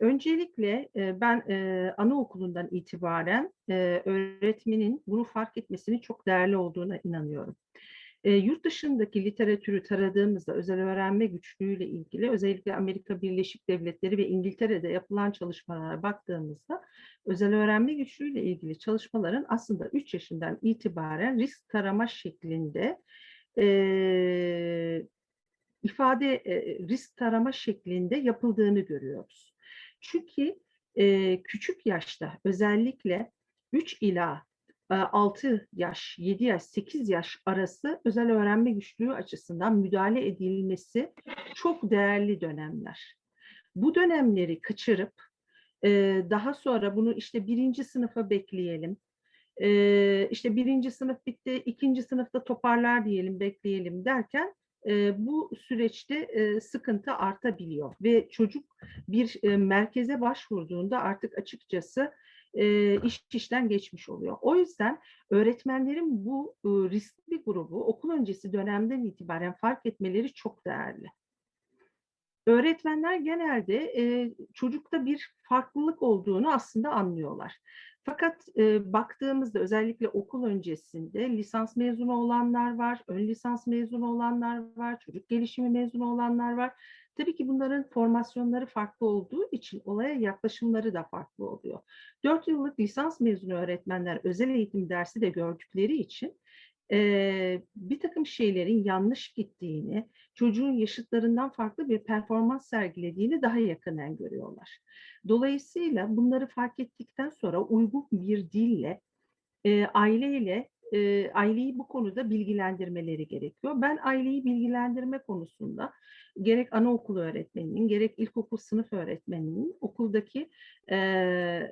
Öncelikle e, ben e, anaokulundan itibaren e, öğretmenin bunu fark etmesinin çok değerli olduğuna inanıyorum. Yurt dışındaki literatürü taradığımızda özel öğrenme güçlüğüyle ilgili özellikle Amerika Birleşik Devletleri ve İngiltere'de yapılan çalışmalara baktığımızda özel öğrenme güçlüğüyle ilgili çalışmaların aslında 3 yaşından itibaren risk tarama şeklinde e, ifade e, risk tarama şeklinde yapıldığını görüyoruz. Çünkü e, küçük yaşta özellikle 3 ila 6 yaş, 7 yaş, 8 yaş arası özel öğrenme güçlüğü açısından müdahale edilmesi çok değerli dönemler. Bu dönemleri kaçırıp e, daha sonra bunu işte birinci sınıfa bekleyelim, e, işte birinci sınıf bitti, ikinci sınıfta toparlar diyelim, bekleyelim derken bu süreçte sıkıntı artabiliyor ve çocuk bir merkeze başvurduğunda artık açıkçası iş işten geçmiş oluyor. O yüzden öğretmenlerin bu riskli grubu okul öncesi dönemden itibaren fark etmeleri çok değerli. Öğretmenler genelde e, çocukta bir farklılık olduğunu aslında anlıyorlar. Fakat e, baktığımızda özellikle okul öncesinde lisans mezunu olanlar var, ön lisans mezunu olanlar var, çocuk gelişimi mezunu olanlar var. Tabii ki bunların formasyonları farklı olduğu için olaya yaklaşımları da farklı oluyor. Dört yıllık lisans mezunu öğretmenler özel eğitim dersi de gördükleri için e, bir takım şeylerin yanlış gittiğini, çocuğun yaşıtlarından farklı bir performans sergilediğini daha yakından görüyorlar. Dolayısıyla bunları fark ettikten sonra uygun bir dille, e, aileyle e, aileyi bu konuda bilgilendirmeleri gerekiyor. Ben aileyi bilgilendirme konusunda gerek anaokulu öğretmeninin, gerek ilkokul sınıf öğretmeninin okuldaki e,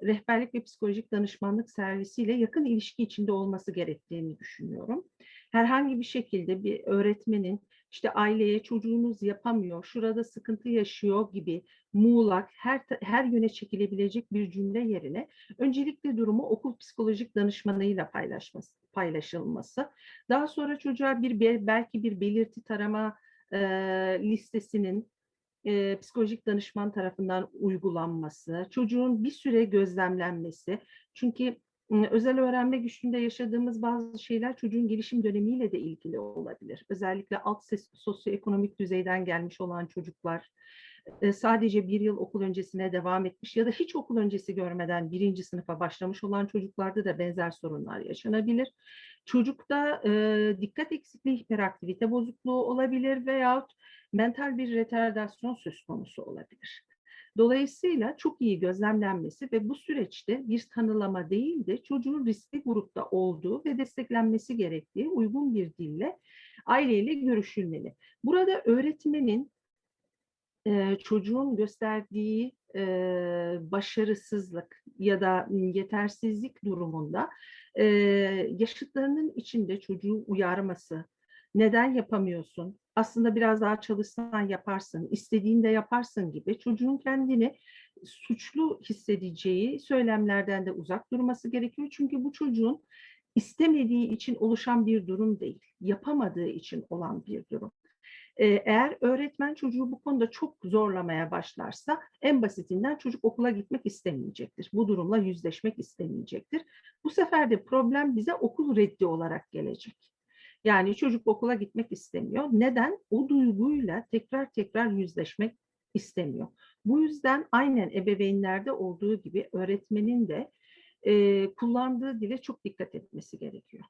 rehberlik ve psikolojik danışmanlık servisiyle yakın ilişki içinde olması gerektiğini düşünüyorum. Herhangi bir şekilde bir öğretmenin işte aileye çocuğunuz yapamıyor, şurada sıkıntı yaşıyor gibi muğlak, her, her yöne çekilebilecek bir cümle yerine öncelikle durumu okul psikolojik danışmanıyla paylaşması, paylaşılması. Daha sonra çocuğa bir belki bir belirti tarama e, listesinin e, psikolojik danışman tarafından uygulanması, çocuğun bir süre gözlemlenmesi. Çünkü özel öğrenme güçlüğünde yaşadığımız bazı şeyler çocuğun gelişim dönemiyle de ilgili olabilir. Özellikle alt sosyoekonomik düzeyden gelmiş olan çocuklar, sadece bir yıl okul öncesine devam etmiş ya da hiç okul öncesi görmeden birinci sınıfa başlamış olan çocuklarda da benzer sorunlar yaşanabilir. Çocukta e, dikkat eksikliği, hiperaktivite bozukluğu olabilir veyahut mental bir retardasyon söz konusu olabilir. Dolayısıyla çok iyi gözlemlenmesi ve bu süreçte bir tanılama değil de çocuğun riskli grupta olduğu ve desteklenmesi gerektiği uygun bir dille aileyle görüşülmeli. Burada öğretmenin e, çocuğun gösterdiği e, başarısızlık ya da yetersizlik durumunda e, yaşıtlarının içinde çocuğu uyarması, neden yapamıyorsun, aslında biraz daha çalışsan yaparsın, istediğinde yaparsın gibi çocuğun kendini suçlu hissedeceği söylemlerden de uzak durması gerekiyor. Çünkü bu çocuğun istemediği için oluşan bir durum değil, yapamadığı için olan bir durum. Eğer öğretmen çocuğu bu konuda çok zorlamaya başlarsa en basitinden çocuk okula gitmek istemeyecektir. Bu durumla yüzleşmek istemeyecektir. Bu sefer de problem bize okul reddi olarak gelecek. Yani çocuk okula gitmek istemiyor. Neden? O duyguyla tekrar tekrar yüzleşmek istemiyor. Bu yüzden aynen ebeveynlerde olduğu gibi öğretmenin de e, kullandığı dile çok dikkat etmesi gerekiyor.